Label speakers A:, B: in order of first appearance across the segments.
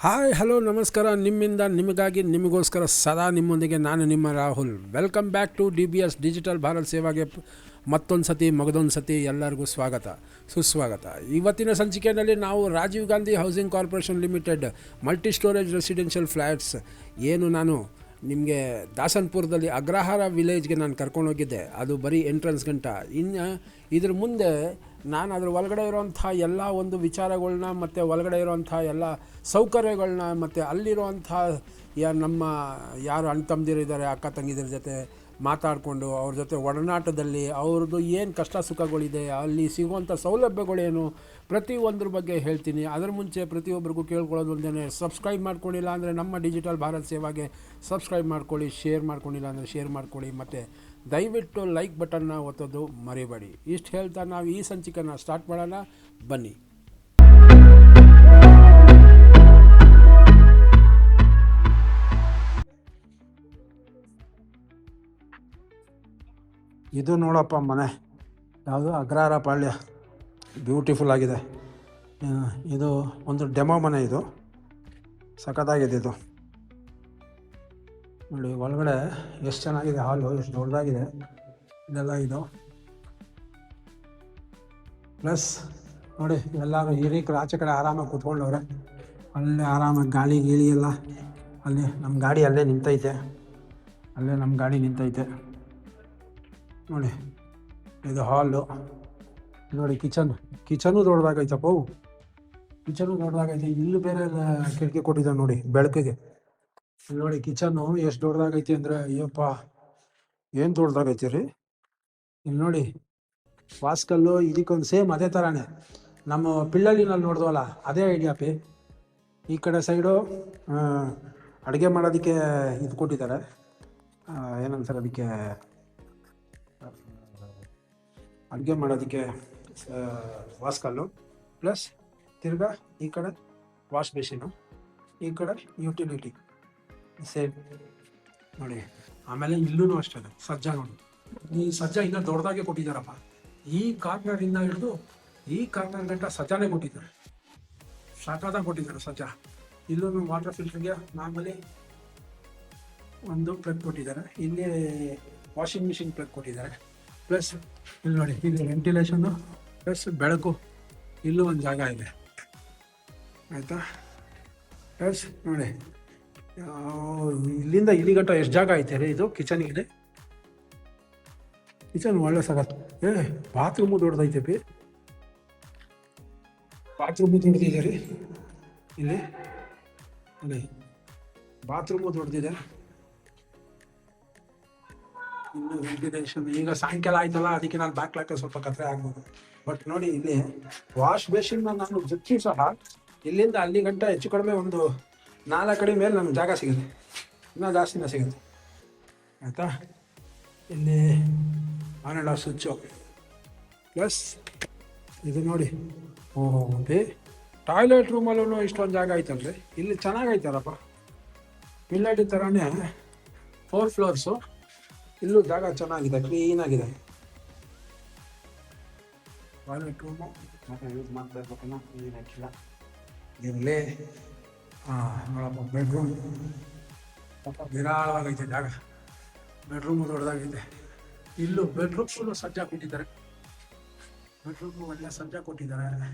A: Hi hello ನಮಸ್ಕಾರ ನಿಮ್ಮಿಂದ ನಿಮಗಾಗಿ ನಿಮಗೋಸ್ಕರ ಸದಾ ನಿಮ್ಮೊಂದಿಗೆ ನಾನು ನಿಮ್ಮ Rahul welcome back to D B S digital Bharat ಸೇವಾಗೆ ಮತ್ತೊಂದು ಸತಿ ಮಗದೊಂದು ಸತಿ ಎಲ್ಲರಿಗೂ ಸ್ವಾಗತ ಸುಸ್ವಾಗತ ಇವತ್ತಿನ ಸಂಚಿಕೆಯಲ್ಲಿ ನಾವು Rajiv Gandhi housing corporation limited multi storage residential flats ಏನು ನಾನು ನಿಮಗೆ ದಾಸನ್ಪುರದಲ್ಲಿ ಅಗ್ರಹಾರ ವಿಲೇಜ್ಗೆ ನಾನು ಕರ್ಕೊಂಡೋಗಿದ್ದೆ ಅದು ಬರೀ ಎಂಟ್ರೆನ್ಸ್ ಗಂಟ. ಇನ್ನು ಇದ್ರ ಮುಂದೆ ನಾನು ಅದ್ರ ಒಳಗಡೆ ಇರೋಂಥ ಎಲ್ಲ ಒಂದು ವಿಚಾರಗಳನ್ನ ಮತ್ತು ಒಳಗಡೆ ಇರೋವಂಥ ಎಲ್ಲ ಸೌಕರ್ಯಗಳನ್ನ ಮತ್ತು ಅಲ್ಲಿರುವಂಥ ಯಾ ನಮ್ಮ ಯಾರು ಅಣ್ಣ ತಮ್ಮದಿರಿದ್ದಾರೆ ಅಕ್ಕ ತಂಗಿದ್ರ ಜೊತೆ ಮಾತಾಡಿಕೊಂಡು ಅವ್ರ ಜೊತೆ ಒಡನಾಟದಲ್ಲಿ ಅವ್ರದ್ದು ಏನು ಕಷ್ಟ ಸುಖಗಳಿದೆ, ಅಲ್ಲಿ ಸಿಗುವಂಥ ಸೌಲಭ್ಯಗಳೇನು ಪ್ರತಿಯೊಂದ್ರ ಬಗ್ಗೆ ಹೇಳ್ತೀನಿ. ಅದರ ಮುಂಚೆ ಪ್ರತಿಯೊಬ್ಬರಿಗೂ ಕೇಳ್ಕೊಳ್ಳೋದು ಒಂದೇ ಸಬ್ಸ್ಕ್ರೈಬ್ ಮಾಡ್ಕೊಂಡಿಲ್ಲ ಅಂದರೆ ನಮ್ಮ ಡಿಜಿಟಲ್ ಭಾರತ್ ಸೇವಾಗೆ ಸಬ್ಸ್ಕ್ರೈಬ್ ಮಾಡ್ಕೊಳ್ಳಿ, ಶೇರ್ ಮಾಡ್ಕೊಂಡಿಲ್ಲ ಅಂದರೆ ಶೇರ್ ಮಾಡ್ಕೊಳ್ಳಿ, ಮತ್ತು ದಯವಿಟ್ಟು ಲೈಕ್ ಬಟನ್ನ ಒತ್ತೋದು ಮರಿಬೇಡಿ. ಇಷ್ಟು ಹೇಳ್ತಾ ನಾವು ಈ ಸಂಚಿಕೆನ ಸ್ಟಾರ್ಟ್ ಮಾಡೋಣ. ಬನ್ನಿ. ಇದು ನೋಡಪ್ಪ ಮನೆ. ಯಾವುದು ಅಗ್ರಹಾರ ಪಾಳ್ಯ. ಬ್ಯೂಟಿಫುಲ್ ಆಗಿದೆ. ಇದು ಒಂದು ಡೆಮೋ ಮನೆ ಇದು. ಸಖತ್ತಾಗಿದೆ ಇದು. ನೋಡಿ, ಒಳಗಡೆ ಎಷ್ಟು ಚೆನ್ನಾಗಿದೆ ಹಾಲು, ಎಷ್ಟು ದೊಡ್ಡದಾಗಿದೆ. ಇದೆಲ್ಲ ಇದು. ಪ್ಲಸ್ ನೋಡಿ ಎಲ್ಲರೂ ಹಿರೀಕರು ಆಚೆ ಕಡೆ ಆರಾಮಾಗಿ ಕೂತ್ಕೊಂಡವ್ರೆ. ಅಲ್ಲೇ ಆರಾಮಾಗಿ ಗಾಳಿ, ಗೀಳಿ ಎಲ್ಲ ಅಲ್ಲಿ ನಮ್ಮ ಗಾಡಿ ಅಲ್ಲೇ ನಿಂತೈತೆ. ಅಲ್ಲೇ ನಮ್ಮ ಗಾಡಿ ನಿಂತೈತೆ. ನೋಡಿ, ಇದು ಹಾಲು. ನೋಡಿ, ಕಿಚನ್, ಕಿಚನು ದೊಡ್ಡದಾಗೈತಪ್ಪ. ಕಿಚನು ದೊಡ್ಡದಾಗೈತೆ. ಇಲ್ಲಿ ಬೇರೆ ಕಿಟಕಿ ಕೊಟ್ಟಿದ್ದಾನೆ ನೋಡಿ, ಬೆಳಕಿಗೆ. ನೋಡಿ ಕಿಚನ್ನು ಎಷ್ಟು ದೊಡ್ಡದಾಗೈತಿ ಅಂದ್ರೆ, ಅಯ್ಯಪ್ಪ, ಏನು ದೊಡ್ಡದಾಗೈತಿ ರೀ? ಇಲ್ಲಿ ನೋಡಿ, ವಾಸ್ಕಲ್ಲು ಇದಕ್ಕೊಂದು ಸೇಮ್ ಅದೇ ಥರನೇ ನಮ್ಮ ಪಿಳ್ಳಳ್ಳಿನಲ್ಲಿ ನೋಡಿದ್ವಲ್ಲ, ಅದೇ ಐಡಿಯಾ ಪಿ. ಈ ಕಡೆ ಸೈಡು ಅಡುಗೆ ಮಾಡೋದಕ್ಕೆ ಇದು ಕೊಟ್ಟಿದ್ದಾರೆ. ಏನಂತಾರೆ ಅದಕ್ಕೆ? ಅಡುಗೆ ಮಾಡೋದಕ್ಕೆ ವಾಸ್ಕಲ್ಲು. ಪ್ಲಸ್ ತಿರ್ಗಾ ಈ ಕಡೆ ವಾಶ್ ಬೇಸಿನು ಈ ಕಡೆ ಯುಟಿಲಿಟಿ. ಸೇಮ್ ನೋಡಿ, ಆಮೇಲೆ ಇಲ್ಲೂ ಅಷ್ಟೇ ಸಜ್ಜಾ ನೋಡಿ. ಈ ಸಜ್ಜಾ ಇನ್ನೂ ದೊಡ್ಡದಾಗೆ ಕೊಟ್ಟಿದ್ದಾರಪ್ಪ. ಈ ಕಾರ್ನರಿಂದ ಹಿಡಿದು ಈ ಕಾರ್ನರ್ ಗಂಟ ಸಜ್ಜಾನೆ ಕೊಟ್ಟಿದ್ದಾರೆ. ಸಾಕಾದಾಗ ಕೊಟ್ಟಿದ್ದಾರೆ ಸಜ್ಜಾ. ಇಲ್ಲೂ ವಾಟರ್ ಫಿಲ್ಟರ್ಗೆ ಮಾಮೂಲಿ ಒಂದು ಪ್ಲಗ್ ಕೊಟ್ಟಿದ್ದಾರೆ. ಇಲ್ಲಿ ವಾಷಿಂಗ್ ಮಿಷಿನ್ ಪ್ಲಗ್ ಕೊಟ್ಟಿದ್ದಾರೆ. ಪ್ಲಸ್ ಇಲ್ಲಿ ನೋಡಿ, ಇಲ್ಲಿ ವೆಂಟಿಲೇಷನ್ನು ಪ್ಲಸ್ ಬೆಳಕು. ಇಲ್ಲೂ ಒಂದು ಜಾಗ ಇದೆ. ಆಯಿತಾ? ಪ್ಲಸ್ ನೋಡಿ ಇಲ್ಲಿಂದ ಇಲ್ಲಿಗಂಟ ಎಷ್ಟು ಜಾಗ ಐತೆ ರೀ ಇದು? ಕಿಚನಿಗೆ ಕಿಚನ್ ಒಳ್ಳೆ ಸಗತ್. ಏ, ಬಾತ್ರೂಮು ದೊಡ್ಡದೈತೆ ಪಿ. ಬಾತ್ರೂಮು ದೊಡ್ಡದಿದೆ ರೀ. ಇಲ್ಲಿ. ಅಲ್ಲಿ ಬಾತ್ರೂಮು ದೊಡ್ಡದಿದೆ. ಇನ್ನು ವೆಂಟಿಲೇಷನ್ ಈಗ ಸಾಯಂಕಾಲ ಆಯ್ತಲ್ಲ, ಅದಕ್ಕೆ ನಾನು ಬ್ಯಾಕ್ಲಾಕ ಸ್ವಲ್ಪ ಕತ್ರೆ ಆಗ್ಬೋದು ಬಟ್ ನೋಡಿ, ಇಲ್ಲಿ ವಾಶ್ ಬೇಸಿನ್ ನಾನು ಜಚ್ಚಿ ಸಹ ಇಲ್ಲಿಂದ ಅಲ್ಲಿ ಗಂಟ ಹೆಚ್ಚು ಕಡಿಮೆ ಒಂದು ನಾಲ್ಕು ಅಡಿ ಮೇಲೆ ನಮ್ಗೆ ಜಾಗ ಸಿಗುತ್ತೆ. ಇನ್ನೂ ಜಾಸ್ತಿನೇ ಸಿಗುತ್ತೆ. ಆಯಿತಾ? ಇಲ್ಲಿ on and off switch plus ಇದು ನೋಡಿ. ಓಹೋ ಬೇ ಟಾಯ್ಲೆಟ್ ರೂಮಲ್ಲೂ ಇಷ್ಟೊಂದು ಜಾಗ ಐತಲ್ರಿ ಇಲ್ಲಿ ಚೆನ್ನಾಗೈತಲ್ಲಪ್ಪ ಪಿಲ್ಲಾಡಿ ಥರನೇ ಫೋರ್ ಫ್ಲೋರ್ಸು ಇಲ್ಲೂ ಜಾಗ ಚೆನ್ನಾಗಿದೆ ಕ್ಲೀನಾಗಿದೆ ಟಾಯ್ಲೆಟ್ ರೂಮು ಯೂಸ್ ಮಾಡ್ತಾ ಇರ್ಬೇಕನ್ನ ಕ್ಲೀನ್ ಹಾಕಿಲ್ಲ ಇರಲಿ. ನೋಡಪ್ಪ ಬೆಡ್ರೂಮ್ ಪಾಪ ವಿರಾಳವಾಗೈತೆ ಜಾಗ. ಬೆಡ್ರೂಮು ದೊಡ್ಡದಾಗೈತೆ. ಇಲ್ಲೂ ಬೆಡ್ರೂಮ್ಸು ಸಜ್ಜಾ ಕೊಟ್ಟಿದ್ದಾರೆ. ಬೆಡ್ರೂಮು ಒಳ್ಳೆ ಸಜ್ಜಾ ಕೊಟ್ಟಿದ್ದಾರೆ.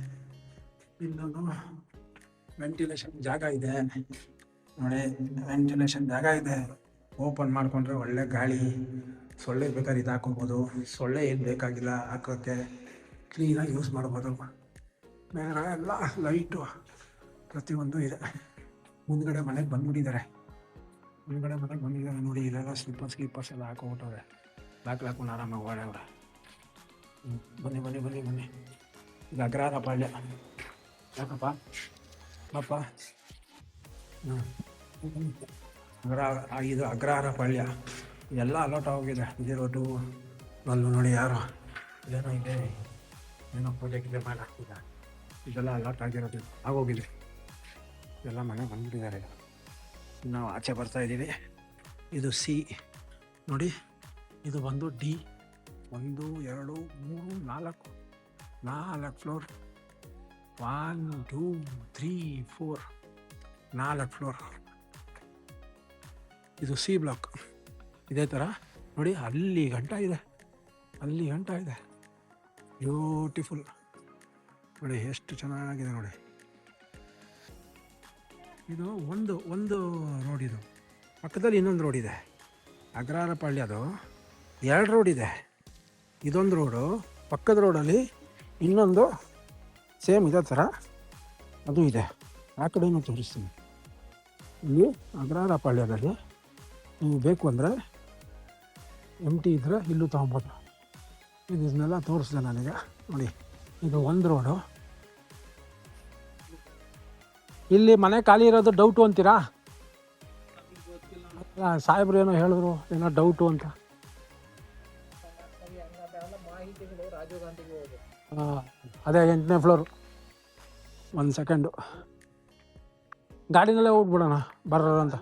A: ಇನ್ನೊಂದು ವೆಂಟಿಲೇಷನ್ ಜಾಗ ಇದೆ. ನೋಡಿ ವೆಂಟಿಲೇಷನ್ ಜಾಗ ಇದೆ. ಓಪನ್ ಮಾಡಿಕೊಂಡ್ರೆ ಒಳ್ಳೆ ಗಾಳಿ, ಸೊಳ್ಳೆ ಬೇಕಾದ್ರೆ ಇದು ಹಾಕೋಬೋದು ಸೊಳ್ಳೆ ಏನು ಬೇಕಾಗಿಲ್ಲ, ಹಾಕೋಕ್ಕೆ ಕ್ಲೀನಾಗಿ ಯೂಸ್ ಮಾಡ್ಬೋದು. ಬೇರೆ ಎಲ್ಲ ಲೈಟು ಪ್ರತಿಯೊಂದು ಇದೆ. ಮುಂದ್ಗಡೆ ಮನೆಗೆ ಬಂದ್ಬಿಟ್ಟಿದ್ದಾರೆ. ಮುಂದ್ಗಡೆ ಮನೆಗೆ ಬಂದಿದ್ದಾರೆ ನೋಡಿ ಇಲ್ಲೆಲ್ಲ ಸ್ಲಿಪ್ಪರ್ಸ್ ಸ್ಲೀಪರ್ಸ್ ಎಲ್ಲ ಹಾಕೊಂಬಿಟ್ಟವ್ರೆ ಬಾಕ್ಲು ಹಾಕೊಂಡು ಆರಾಮಾಗಿ ಓಡಾವ್ರೆ. ಬನ್ನಿ ಬನ್ನಿ ಬನ್ನಿ ಬನ್ನಿ. ಇದು ಅಗ್ರಹಾರ ಪಾಳ್ಯ. ಯಾಕಪ್ಪ? ಪಾಪ ಆ, ಇದು ಅಗ್ರಹಾರ ಪಾಳ್ಯ. ಎಲ್ಲ ಅಲೋಟ್ ಆಗೋಗಿದೆ. ಇದೇ ಟು ಅಲ್ಲೂ ನೋಡಿ ಯಾರು. ಏನೋ ಇದೆ. ಏನೋ ಪ್ರಾಜೆಕ್ಟ್ ಇದೆ ಮಾಡಿ ಹಾಕ್ತಿದ್ದ ಇದೆಲ್ಲ ಅಲರ್ಟ್ ಆಗಿರೋದು ಆಗೋಗಿದೆ. ಎಲ್ಲ ಮನೆ ಬಂದ್ಬಿಟ್ಟಿದ್ದಾರೆ. ನಾವು ಆಚೆ ಬರ್ತಾ ಇದ್ದೀವಿ. ಇದು ಸಿ. ನೋಡಿ, ಇದು ಬಂದು ಡಿ. ಒಂದು, ಎರಡು, ಮೂರು, ನಾಲ್ಕು. ನಾಲ್ಕು floor. One, two, three, four. ನಾಲ್ಕು ಫ್ಲೋರ್. ಇದು ಸಿ ಬ್ಲಾಕ್. ಇದೇ ಥರ ನೋಡಿ, ಅಲ್ಲಿ ಗಂಟ ಇದೆ. ಅಲ್ಲಿ ಗಂಟ ಇದೆ. ಬ್ಯೂಟಿಫುಲ್. ನೋಡಿ, ಎಷ್ಟು ಚೆನ್ನಾಗಿದೆ ನೋಡಿ. ಇದು ಒಂದು ಒಂದು ರೋಡ್ ಇದು. ಪಕ್ಕದಲ್ಲಿ ಇನ್ನೊಂದು ರೋಡ್ ಇದೆ. ಅಗ್ರಹಾರಪಳ್ಳಿ ಅದು. ಎರಡು ರೋಡ್ ಇದೆ. ಇದೊಂದು ರೋಡು ಪಕ್ಕದ ರೋಡಲ್ಲಿ ಇನ್ನೊಂದು ಸೇಮ್ ಇದೇ ಥರ ಅದು ಇದೆ. ಆ ಕಡೆನೂ ತೋರಿಸ್ತೀನಿ. ಇಲ್ಲಿ ಅಗ್ರಹಾರಪಾಳ್ಯದಲ್ಲಿ ನೀವು ಬೇಕು ಅಂದರೆ ಎಂ ಟಿ ಇದ್ದರೆ ಇಲ್ಲೂ ತೊಗೊಬೋದು. ಇದನ್ನೆಲ್ಲ ತೋರಿಸಿದೆ ನನಗೆ. ನೋಡಿ, ಇದು ಒಂದು ರೋಡು ಇಲ್ಲಿ ಮನೆ ಖಾಲಿ ಇರೋದು ಡೌಟು ಅಂತೀರಾ? ಸಾಹೇಬ್ರು ಏನೋ ಹೇಳಿದ್ರು, ಏನೋ ಡೌಟು ಅಂತ. ಅದೇ ಎಂಟನೇ ಫ್ಲೋರ್ ಒಂದು ಸೆಕೆಂಡು ಗಾಡಿನಲ್ಲೇ ಹೋಗ್ಬಿಡೋಣ, ಬರೋರು ಅಂತ.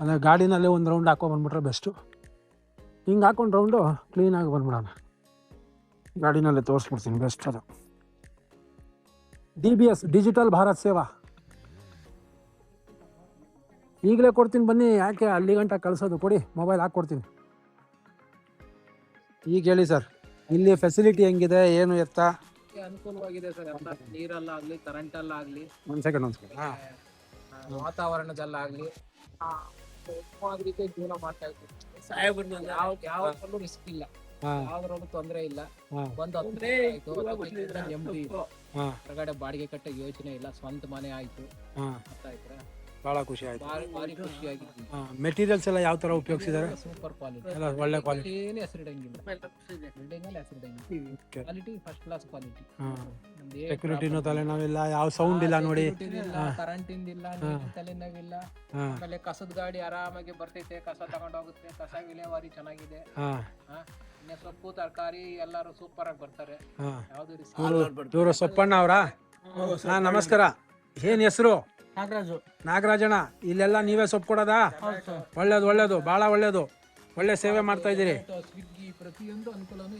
A: ಅದೇ ಗಾಡಿನಲ್ಲೇ ಒಂದು ರೌಂಡ್ ಹಾಕೊಂಡ್ಬಂದ್ಬಿಟ್ರೆ ಬೆಸ್ಟು ಹಿಂಗೆ ಹಾಕೊಂಡು ರೌಂಡು ಕ್ಲೀನಾಗಿ ಬಂದ್ಬಿಡೋಣ. ಗಾಡಿನಲ್ಲೇ ತೋರಿಸ್ಬಿಡ್ತೀನಿ ಬೆಸ್ಟ್ ಅದು. D B S digital Bharat Seva. ಈಗಲೇ ಕೊಡ್ತೀನಿ ಬನ್ನಿ ಯಾಕೆ ಅಲ್ಲಿ ಗಂಟ ಕಳಿಸೋದು? ಕೊಡಿ ಮೊಬೈಲ್ ಹಾಕ್ಕೊಡ್ತೀನಿ ಈಗ ಹೇಳಿ ಸರ್. ಇಲ್ಲಿ ಫೆಸಿಲಿಟಿ ಹೆಂಗಿದೆ ಏನು ಎತ್ತ?
B: ಅನುಕೂಲವಾಗಿದೆ ಸರ್ ಎಲ್ಲ ನೀರಲ್ಲಾಗ್ಲಿ ಕರೆಂಟ್ ಅಲ್ಲಾಗ್ಲಿ
A: ಒಂದು ಸೆಕೆಂಡ್ ಒಂದು ಸೆಕೆಂಡ್ ಹಾಂ.
B: ಆ, ವಾತಾವರಣದಲ್ಲಾಗ್ಲಿ ಜೀವನ ಮಾಡ್ತಾ ಇದ್ದೀವಿ. ಯಾವ ಯಾವ ರಿಸ್ಕ್ ಇಲ್ಲ.
A: ಹಾಂ.
B: ಯಾವ್ದ್ರಲ್ಲೂ ತೊಂದರೆ ಇಲ್ಲ. ಒಂದ್ ಹತ್ತು ಆಯ್ತು ನೆಮ್ಮದಿ.
A: ಹಾಂ.
B: ಹೊರಗಡೆ ಬಾಡಿಗೆ ಕಟ್ಟ ಯೋಚನೆ ಇಲ್ಲ ಸ್ವಂತ ಮನೆ ಆಯ್ತು.
A: ಬಹಳ
B: ಅರ್ಥ ಆಯ್ತಾ
A: ಭಾಳ ಖುಷಿ ಆಯ್ತು.
B: ಭಾರಿ ಭಾರಿ ಖುಷಿಯಾಗಿದ್ವಿ
A: ಹಾಂ. ಮೆಟೀರಿಯಲ್ಸ್ ಎಲ್ಲ ಯಾವ ತರ ಉಪಯೋಗಿಸಿದ್ದಾರೆ?
B: ಸೂಪರ್ ಕ್ವಾಲಿಟಿ
A: ಎಲ್ಲ ಒಳ್ಳೆ ಕ್ವಾಲಿಟಿ
B: ಏನು ಹೆಸರಿಡಂಗಿಲ್ಲ. ಬಿಲ್ಡಿಂಗ್ ಅಲ್ಲಿ ಹೆಸರಿಡಂಗಿಲ್ಲ. ಕ್ವಾಲಿಟಿ ಫಸ್ಟ್ ಕ್ಲಾಸ್ ಕ್ವಾಲಿಟಿ
A: ಹಾಂ. ಸೆಕ್ಯೂರಿಟಿನೂ ತಲೆನೋವಿಲ್ಲ ಯಾವ ಸೌಂಡ್ ಇಲ್ಲ ನೋಡಿ.
B: ಕರೆಂಟ್ ಇಂದಿಲ್ಲ ನೀರಿನ ತಲೆನೋವಿಲ್ಲ.
A: ಹಾಂ.
B: ಆಮೇಲೆ ಕಸದ ಗಾಡಿ ಆರಾಮಾಗಿ ಬರ್ತೈತೆ ಕಸ ತಗೊಂಡ್ ಹೋಗುತ್ತೆ ಕಸ ವಿಲೇವಾರಿ ಚೆನ್ನಾಗಿದೆ. ಸೊಪ್ಪು ತರಕಾರಿ ಎಲ್ಲರೂ ಸೂಪರ್ ಆಗಿ ಬರ್ತಾರೆ. ಯಾವ್ದು
A: ಇವರು ಇವರು ಸೊಪ್ಪಣ್ಣ ಅವರಾ? ಹಾಂ ನಮಸ್ಕಾರ. ಏನ್ ಹೆಸರು?
B: ನಾಗರಾಜು.
A: ನಾಗರಾಜಣ್ಣ ಇಲ್ಲೆಲ್ಲ ನೀವೇ ಸೊಪ್ಪು ಕೊಡೋದಾ? ಒಳ್ಳೇದು ಒಳ್ಳೇದು ಭಾಳ ಒಳ್ಳೇದು. ಒಳ್ಳೆ ಸೇವೆ ಮಾಡ್ತಾ ಇದ್ದೀರಿ.
B: ಸ್ವಿಗ್ಗಿ ಪ್ರತಿಯೊಂದು ಅನುಕೂಲನೂ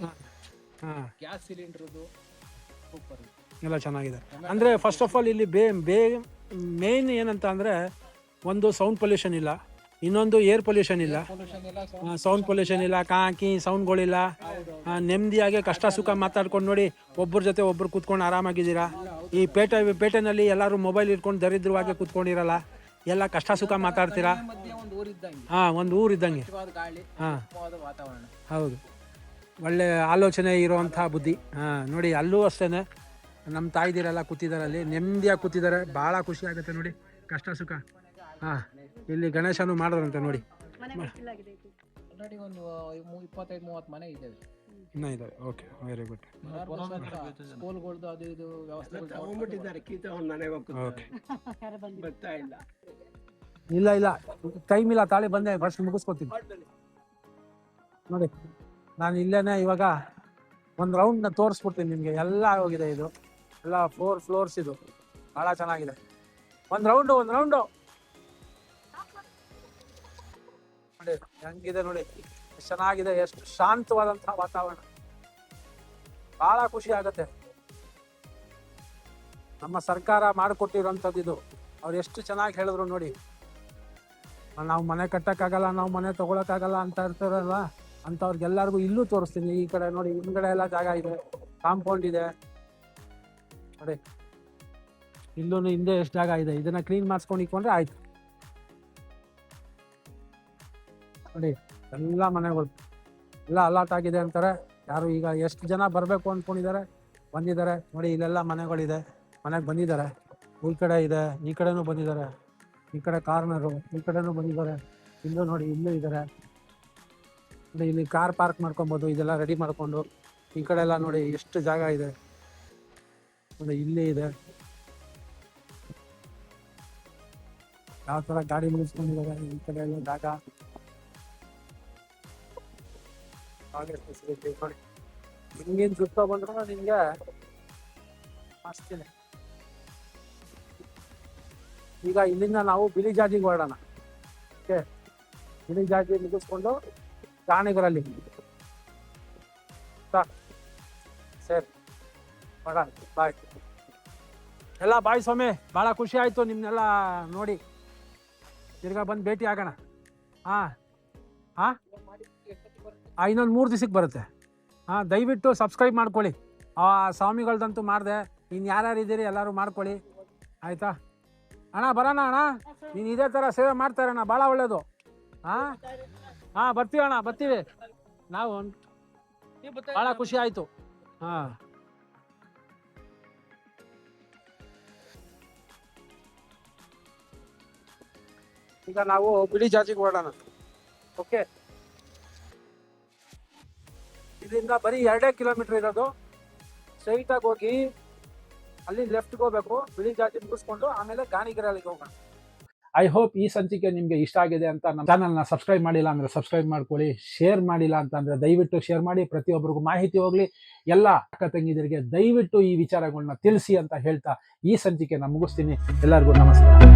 A: ಹಾಂ.
B: ಗ್ಯಾಸ್ ಸಿಲಿಂಡರ್ದು ಸೂಪರ್
A: ಎಲ್ಲ ಚೆನ್ನಾಗಿದೆ. ಅಂದರೆ ಫಸ್ಟ್ ಆಫ್ ಆಲ್ ಇಲ್ಲಿ ಬೇ ಬೇ ಮೇನ್ ಏನಂತ ಅಂದರೆ ಒಂದು ಸೌಂಡ್ ಪೊಲ್ಯೂಷನ್ ಇಲ್ಲ. ಇನ್ನೊಂದು ಏರ್ ಪೊಲ್ಯೂಷನ್ ಇಲ್ಲ. ಸೌಂಡ್ ಪೊಲ್ಯೂಷನ್ ಇಲ್ಲ ಕಾಕಿ ಸೌಂಡ್ಗಳಿಲ್ಲ ನೆಮ್ಮದಿಯಾಗಿ ಕಷ್ಟ ಸುಖ ಮಾತಾಡ್ಕೊಂಡು ನೋಡಿ ಒಬ್ಬರ ಜೊತೆ ಒಬ್ಬರು ಕೂತ್ಕೊಂಡು ಆರಾಮಾಗಿದ್ದೀರಾ? ಈ ಪೇಟೆ ಪೇಟೆನಲ್ಲಿ ಎಲ್ಲರೂ ಮೊಬೈಲ್ ಇಟ್ಕೊಂಡು ದರಿದ್ರವಾಗಿ ಕೂತ್ಕೊಂಡಿರಲ್ಲ ಎಲ್ಲ ಕಷ್ಟ ಸುಖ ಮಾತಾಡ್ತೀರಾ?
B: ಹಾಂ ಒಂದು ಊರಿದ್ದಂಗೆ
A: ಹಾಂ. ಹೌದು. ಒಳ್ಳೆ ಆಲೋಚನೆ ಇರುವಂಥ ಬುದ್ಧಿ. ಹಾಂ ನೋಡಿ ಅಲ್ಲೂ ಅಷ್ಟೇ ನಮ್ಮ ತಾಯಿದಿರೆಲ್ಲ ಕೂತಿದ್ದಾರೆ ಅಲ್ಲಿ ನೆಮ್ಮದಿಯಾಗಿ ಕೂತಿದ್ದಾರೆ. ಭಾಳ ಖುಷಿ ಆಗುತ್ತೆ ನೋಡಿ ಕಷ್ಟ ಸುಖ. ಹಾಂ ಇಲ್ಲಿ ಗಣೇಶನು ಮಾಡಿದ್ರಂತೆ ನೋಡಿ.
B: ಒಂದು ಇಪ್ಪತ್ತೈದು ಮೂವತ್ತು ಮನೆ ಇದ್ದಾವೆ
A: ಇನ್ನೂ ಇದೆ. ಓಕೆ ವೆರಿ ಗುಡ್
B: ಸ್ಕೂಲ್ಗಳ್ದು ಅದು ಇದು ವ್ಯವಸ್ಥೆ
C: ತಗೊಂಡ್ಬಿಟ್ಟಿದ್ದಾರೆ. ಕೀತ ಒಂದು ಮನೆಗೆ ಹೋಗ್ತಾರೆ
A: ಓಕೆ
C: ಬರ್ತಾ ಇಲ್ಲ.
A: ಇಲ್ಲ ಇಲ್ಲ. ಟೈಮ್ ಇಲ್ಲ ತಾಳಿ ಬಂದೆ. ಫಸ್ಟ್ ಮುಗಿಸ್ಕೊತೀನಿ. ನೋಡಿ ನಾನು ಇಲ್ಲೇನೆ ಇವಾಗ ಒಂದು ರೌಂಡ್ ತೋರಿಸ್ಬಿಡ್ತೀನಿ ನಿಮಗೆ. ಎಲ್ಲ ಹೋಗಿದೆ ಇದು. ಎಲ್ಲ ಫೋರ್ ಫ್ಲೋರ್ಸ್ ಇದು. ಭಾಳ ಚೆನ್ನಾಗಿದೆ. ಒಂದು ರೌಂಡು ಒಂದು ರೌಂಡು ನೋಡಿ, ಹೆಂಗಿದೆ ನೋಡಿ. ಚೆನ್ನಾಗಿದೆ, ಎಷ್ಟು ಶಾಂತವಾದಂತಹ ವಾತಾವರಣ. ಬಹಳ ಖುಷಿ ಆಗತ್ತೆ. ನಮ್ಮ ಸರ್ಕಾರ ಮಾಡಿಕೊಟ್ಟಿರೋಂಥದ್ದು ಇದು. ಅವ್ರು ಎಷ್ಟು ಚೆನ್ನಾಗಿ ಹೇಳಿದ್ರು ನೋಡಿ. ನಾವು ಮನೆ ಕಟ್ಟಕ್ಕಾಗಲ್ಲ, ನಾವು ಮನೆ ತಗೊಳಕ್ಕಾಗಲ್ಲ ಅಂತ ಇರ್ತಾರಲ್ಲ ಅಂತವ್ರಿಗೆಲ್ಲರಿಗೂ ಇಲ್ಲೂ ತೋರಿಸ್ತೀನಿ. ಈ ಕಡೆ ನೋಡಿ ಹಿಂದ್ಗಡೆ ಎಲ್ಲ ಜಾಗ ಇದೆ. ಕಾಂಪೌಂಡ್ ಇದೆ. ನೋಡಿ. ಇಲ್ಲೂ ಹಿಂದೆ ಎಷ್ಟು ಜಾಗ ಇದೆ. ಇದನ್ನ ಕ್ಲೀನ್ ಮಾಡಿಸ್ಕೊಂಡು ಇಟ್ಕೊಂಡ್ರೆ ಆಯ್ತು. ನೋಡಿ ಎಲ್ಲ ಮನೆಗಳು ಎಲ್ಲ ಅಲಾಟ್ ಆಗಿದೆ ಅಂತಾರೆ. ಯಾರು ಈಗ ಎಷ್ಟು ಜನ ಬರಬೇಕು ಅಂದ್ಕೊಂಡಿದ್ದಾರೆ ಬಂದಿದ್ದಾರೆ. ನೋಡಿ, ಇಲ್ಲೆಲ್ಲ ಮನೆಗಳಿದೆ. ಮನೆಗೆ ಬಂದಿದ್ದಾರೆ. ಈ ಕಡೆ ಇದೆ, ಈ ಕಡೆನೂ ಬಂದಿದ್ದಾರೆ. ಈ ಕಡೆ ಕಾರ್ನರು, ಈ ಕಡೆನೂ ಬಂದಿದ್ದಾರೆ. ಇಲ್ಲೂ ನೋಡಿ, ಇಲ್ಲೂ ಇದ್ದಾರೆ. ನೋಡಿ, ಇಲ್ಲಿ ಕಾರ್ ಪಾರ್ಕ್ ಮಾಡ್ಕೊಬೋದು, ಇದೆಲ್ಲ ರೆಡಿ ಮಾಡ್ಕೊಂಡು. ಈ ಕಡೆ ಎಲ್ಲ ನೋಡಿ, ಎಷ್ಟು ಜಾಗ ಇದೆ. ನೋಡಿ, ಇಲ್ಲೇ ಇದೆ. ಯಾವ ಥರ ಗಾಡಿ ಮುಗಿಸ್ಕೊಂಡಿದ್ದಾರೆ, ಈ ಕಡೆ ಎಲ್ಲ ಜಾಗ. ಹಾಗೆ ಫೆಸಿಲಿಟಿ ನೋಡಿ. ಹಿಂಗಿನ ಸುತ್ತ ಬಂದ್ರು ನಿಮ್ಗೆ ಮಸ್ತ್ ಇದೆ ಈಗ ಇಲ್ಲಿಂದ ನಾವು ಬಿಳಿ ಜಾಜಿಗೆ ಹೊರಡೋಣ. ಓಕೆ ಬಿಳಿ ಜಾಜಿ ಮುಗಿಸ್ಕೊಂಡು ಗಾಣಿಗರಲ್ಲಿ ಸರಿ. ಮಾಡೋಣ ಬಾಯ್ ಎಲ್ಲ ಬಾಯ್ ಸ್ವಾಮಿ ಭಾಳ ಖುಷಿ ಆಯಿತು ನಿಮ್ಮನ್ನೆಲ್ಲ ನೋಡಿ. ತಿರ್ಗಾ ಬಂದು ಭೇಟಿ ಆಗೋಣ. ಹಾಂ ಹಾಂ? ಇನ್ನೊಂದು ಮೂರು ದಿವಸಕ್ಕೆ ಬರುತ್ತೆ. ಹಾಂ, ದಯವಿಟ್ಟು ಸಬ್ಸ್ಕ್ರೈಬ್ ಮಾಡ್ಕೊಳ್ಳಿ. ಆ, ಸ್ವಾಮಿಗಳ್ದಂತೂ ಮಾಡಿದೆ. ಇನ್ನು ಯಾರ್ಯಾರು ಇದ್ದೀರಿ ಎಲ್ಲರೂ ಮಾಡ್ಕೊಳ್ಳಿ. ಆಯಿತಾ? ಅಣ್ಣ, ಬರೋಣ ಅಣ್ಣ? ನೀನು ಇದೇ ಥರ ಸೇವೆ ಮಾಡ್ತಾರಣ್ಣ ಭಾಳ ಒಳ್ಳೇದು. ಹಾಂ? ಹಾಂ, ಬರ್ತೀವಿ ಅಣ್ಣ, ಬರ್ತೀವಿ. ನಾವು ಭಾಳ ಖುಷಿ ಆಯಿತು. ಹಾಂ. ಈಗ ನಾವು ಬಿಳಿ ಜಾತಿಗೆ ಹೊರಡೋಣ ಓಕೆ ಇದರಿಂದ ಬರೀ ಎರಡೇ ಕಿಲೋಮೀಟರ್ ಇರೋದು. ಸ್ಟ್ರೈಟ್ ಆಗಿ ಹೋಗಿ ಅಲ್ಲಿ ಲೆಫ್ಟ್ಗೆ ಹೋಗ್ಬೇಕು. ಬಿಳಿ ಜಾತಿ ಮುಗಿಸ್ಕೊಂಡು ಆಮೇಲೆ ಗಾಣಿಗಿರಲ್ಲಿ ಹೋಗೋಣ. ಐ ಹೋಪ್ ಈ ಸಂಚಿಕೆ ನಿಮಗೆ ಇಷ್ಟ ಆಗಿದೆ ಅಂತ ನಮ್ಮ ಚಾನಲ್ನ ಸಬ್ಸ್ಕ್ರೈಬ್ ಮಾಡಿಲ್ಲ ಅಂದರೆ ಸಬ್ಸ್ಕ್ರೈಬ್ ಮಾಡ್ಕೊಳ್ಳಿ ಶೇರ್ ಮಾಡಿಲ್ಲ ಅಂತ ಅಂದರೆ ದಯವಿಟ್ಟು ಶೇರ್ ಮಾಡಿ, ಪ್ರತಿಯೊಬ್ಬರಿಗೂ ಮಾಹಿತಿ ಹೋಗಲಿ. ಎಲ್ಲ ಅಕ್ಕ ತಂಗಿದರಿಗೆ ದಯವಿಟ್ಟು ಈ ವಿಚಾರಗಳನ್ನ ತಿಳಿಸಿ ಅಂತ ಹೇಳ್ತಾ ಈ ಸಂಚಿಕೆನ ಮುಗಿಸ್ತೀನಿ. ಎಲ್ಲರಿಗೂ ನಮಸ್ಕಾರ.